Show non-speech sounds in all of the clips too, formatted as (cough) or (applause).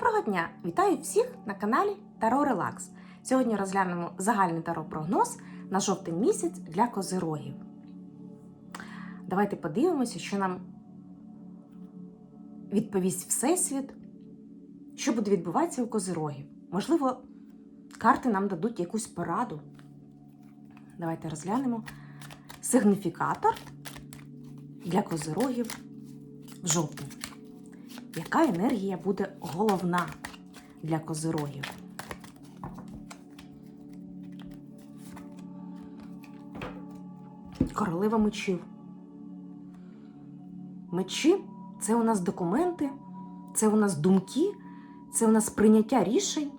Доброго дня! Вітаю всіх на каналі Таро Релакс. Сьогодні розглянемо загальний таро прогноз на жовтий місяць для козирогів. Давайте подивимося, що нам відповість Всесвіт, що буде відбуватися у козирогів. Можливо, карти нам дадуть якусь пораду. Давайте розглянемо сигніфікатор для козирогів в жовтні. Яка енергія буде головна для козирогів? Королева мечів. Мечі це у нас документи, це у нас думки, це у нас прийняття рішень.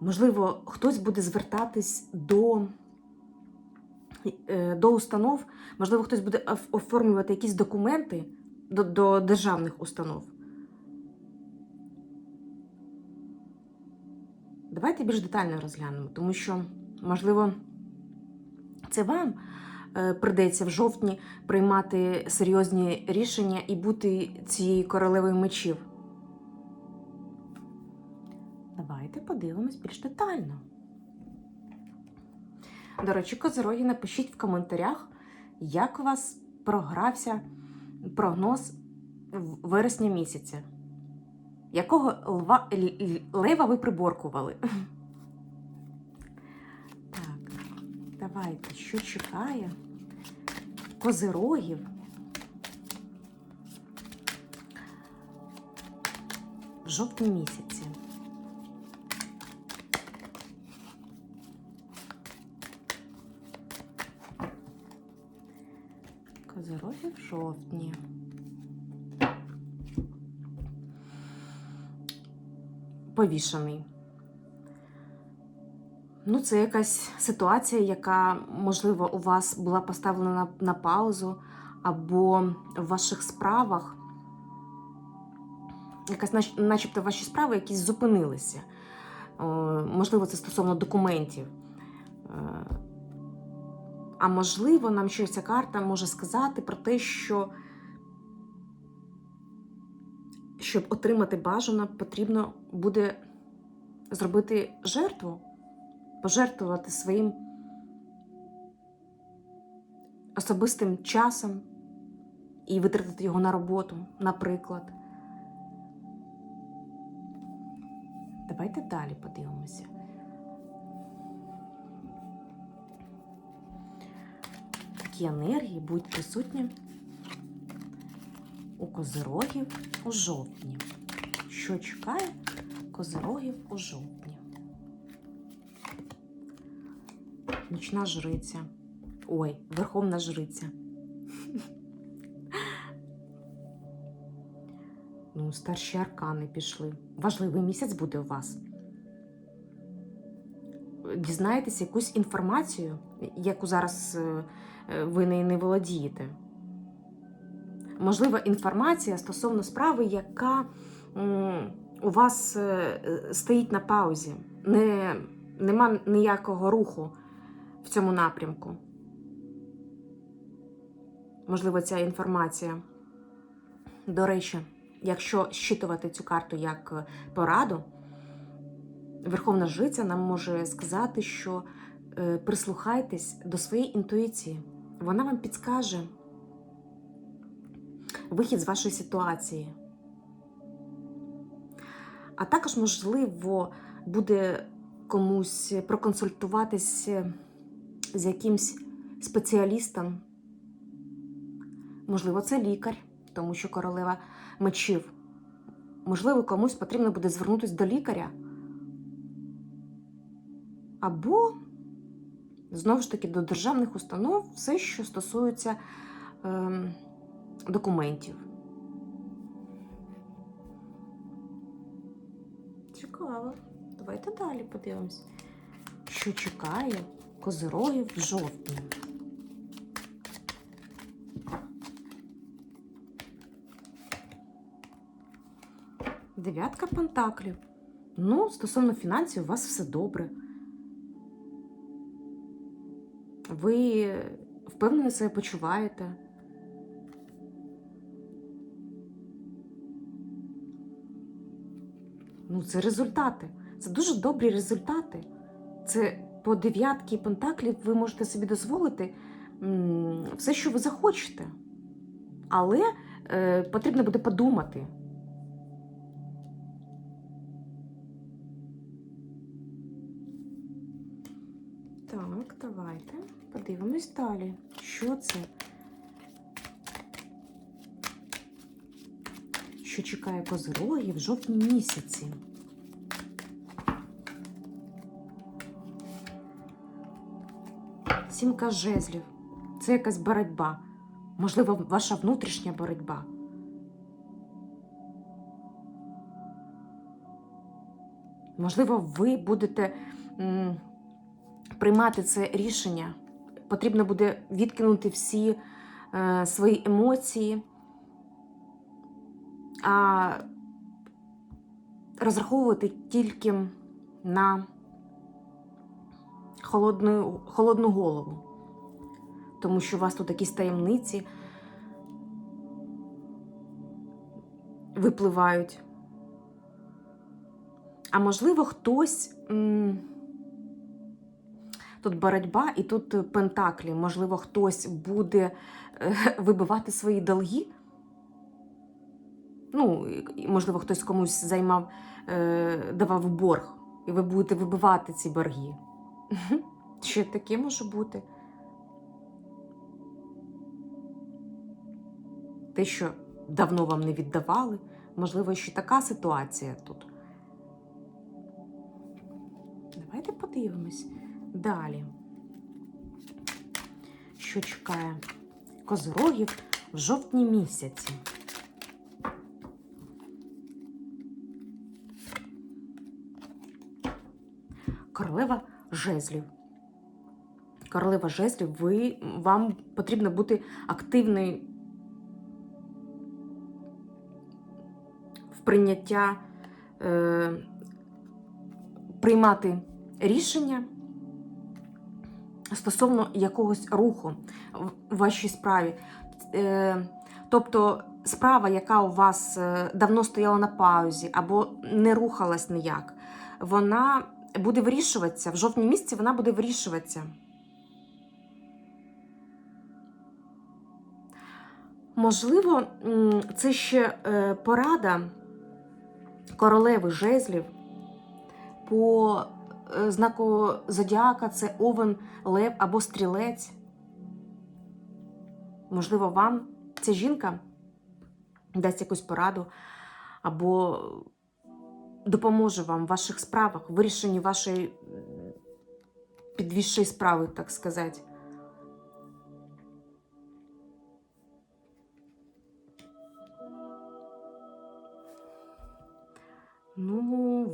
Можливо, хтось буде звертатись до, е, до установ, можливо, хтось буде оформлювати якісь документи до, до державних установ. Давайте більш детально розглянемо, тому що, можливо, це вам е, придеться в жовтні приймати серйозні рішення і бути цією королевою мечів. Давайте подивимось більш детально. До речі, козироги, напишіть в коментарях, як у вас програвся прогноз вересня місяця. Якого лва, л- л- лева ви приборкували? (laughs) Так, давайте, що чекає козирогів в жовтні місяці. Жовтні. Повішений. Ну, це якась ситуація, яка, можливо, у вас була поставлена на, паузу, або в ваших справах, якась, нач- начебто, ваші справи якісь зупинилися. Можливо, це стосовно документів. А можливо, нам ще ця карта може сказати про те, що щоб отримати бажано, потрібно буде зробити жертву, пожертвувати своїм особистим часом і витратити його на роботу, наприклад. Давайте далі подивимося. Які енергії будуть присутні у козирогів у жовтні. Що чекає козирогів у жовтні? Нічна жриця. Ой, верховна жриця. (laughs) Ну, старші аркани пішли. Важливий місяць буде у вас. Дізнаєтесь якусь інформацію, яку зараз е, ви нею не володієте можлива інформація стосовно справи, яка у вас е, е, стоїть на паузі. Не, нема ніякого руху в цьому напрямку. Можливо, ця інформація. До речі, якщо щитувати цю карту як е, пораду, Верховна Жриця нам може сказати, що е, прислухайтесь до своєї інтуїції. Вона вам підскаже вихід з вашої ситуації. А також, можливо, буде комусь проконсультуватись з якимсь спеціалістом. Можливо, це лікар, тому що королева мечів. Можливо, комусь потрібно буде звернутися до лікаря. Або, знову ж таки, до державних установ все, що стосується. ем, документів. Цікаво. Давайте далі подивимось, що чекає козирогів в жовтні. Дев'ятка пентаклів. Ну, стосовно фінансів, у вас все добре. Ви впевнено себе почуваєте. Ну, це результати. Це дуже добрі результати. Це по дев'ятки пентаклів ви можете собі дозволити все, що ви захочете. Але е, потрібно буде подумати. Давайте подивимось далі. Що це? Що чекає козирогів в жовтні місяці? Сімка жезлів. Це якась боротьба. Можливо, ваша внутрішня боротьба. Можливо, ви будете приймати це рішення. Потрібно буде відкинути всі е, свої емоції, а розраховувати тільки на холодну, холодну голову. Тому що у вас тут якісь таємниці випливають. А можливо, хтось. Тут боротьба і тут пентаклі. Можливо, хтось буде е, (laughs) вибивати свої долги. Ну, можливо, хтось комусь займав, е, давав борг, і ви будете вибивати ці борги. (laughs) Ще таке може бути. Те, що давно вам не віддавали, можливо, ще така ситуація тут. Давайте подивимось далі. Що чекає козорогів в жовтні місяці? Королева жезлів. Королева жезлів, ви, вам потрібно бути активною в прийняття, е, приймати рішення стосовно якогось руху в вашій справі. Е, тобто справа, яка у вас е, давно стояла на паузі або не рухалась ніяк, вона буде вирішуватися. В жовтні місяці вона буде вирішуватися. Можливо, це ще е, порада королеви жезлів по знаку зодіака це овен, лев або стрілець. Можливо, вам ця жінка дасть якусь пораду або допоможе вам в ваших справах, в вирішенні вашої підвищої справи, так сказати.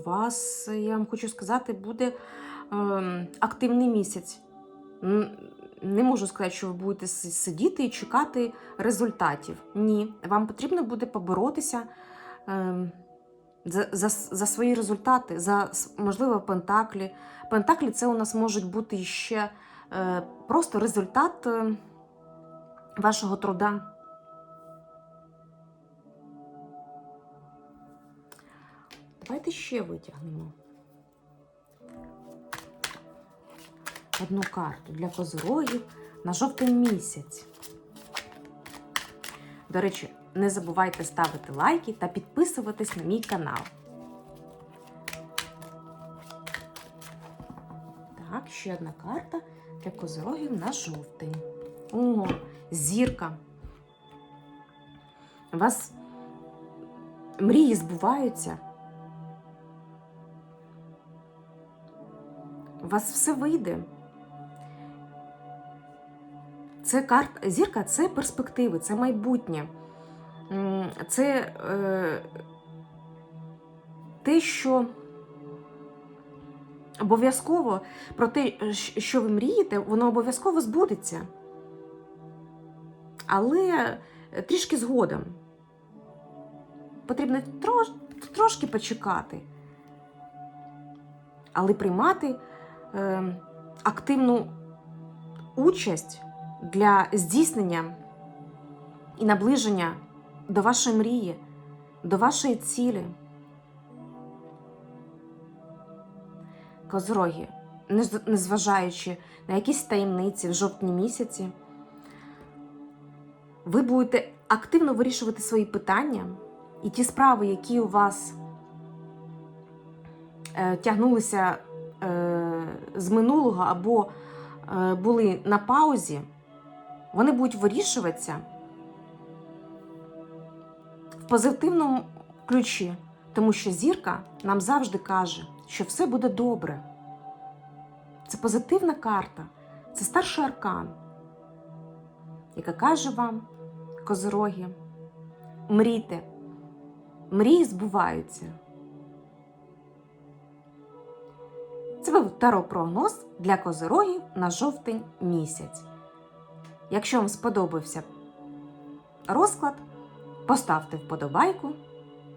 Вас, я вам хочу сказати, буде ем, активний місяць. Не можу сказати, що ви будете сидіти і чекати результатів. Ні, вам потрібно буде поборотися ем, за, за, за свої результати, за можливо пентаклі. Пентаклі це у нас можуть бути ще е, просто результат е, вашого труда. Давайте ще витягнемо одну карту для козирогів на жовтий місяць. До речі, не забувайте ставити лайки та підписуватись на мій канал. Так, ще одна карта для козирогів на жовтень. Ого, зірка. У вас мрії збуваються. Вас все вийде. Це карта зірка це перспективи, це майбутнє. Це е, те, що обов'язково про те, що ви мрієте, воно обов'язково збудеться. Але трішки згодом. Потрібно трош, трошки почекати. Але приймати активну участь для здійснення і наближення до вашої мрії, до вашої цілі. козороги, незважаючи на якісь таємниці в жовтні місяці, ви будете активно вирішувати свої питання і ті справи, які у вас е, тягнулися е, з минулого або е, були на паузі, вони будуть вирішуватися в позитивному ключі, тому що зірка нам завжди каже, що все буде добре. Це позитивна карта, це старший аркан, яка каже вам, козороги, мрійте, мрії збуваються. Це був таро-прогноз для козорогів на жовтень місяць. Якщо вам сподобався розклад, поставте вподобайку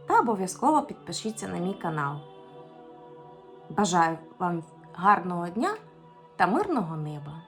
та обов'язково підпишіться на мій канал. Бажаю вам гарного дня та мирного неба!